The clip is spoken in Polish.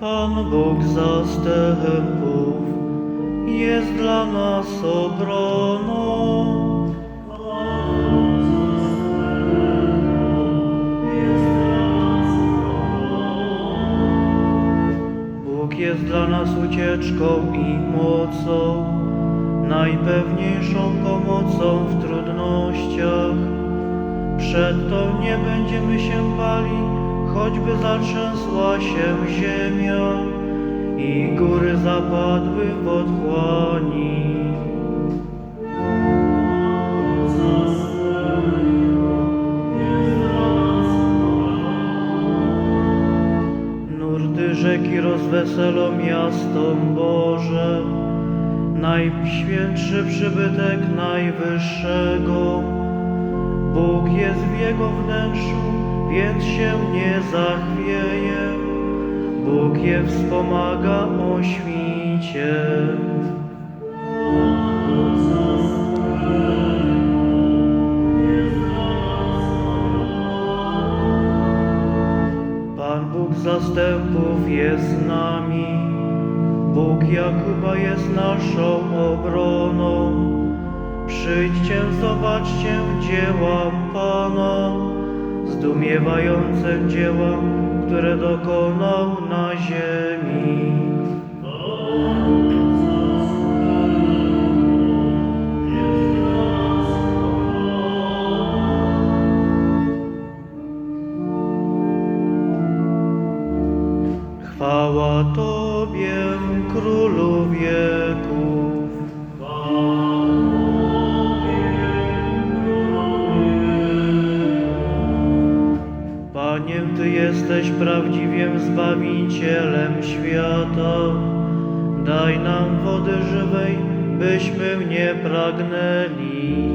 Pan Bóg zastępów jest dla nas obroną. Jest dla nas ucieczką i mocą, najpewniejszą pomocą w trudnościach. Przedto nie będziemy się bali, choćby zatrzęsła się ziemia i góry zapadły w otchłani. Nurty rzeki rozweselą miasto Boże, najświętszy przybytek Najwyższego. Bóg jest w jego wnętrzu, więc się nie zachwieje. Bóg je wspomaga o świcie. Pan Bóg zastępów jest z nami. Bóg Jakuba jest naszą obroną. Przyjdźcie, zobaczcie dzieła Pana, zdumiewające dzieła, które dokonał na ziemi. Chwała Tobie, Królu wieków. Jesteś prawdziwym Zbawicielem świata. Daj nam wody żywej, byśmy nie pragnęli.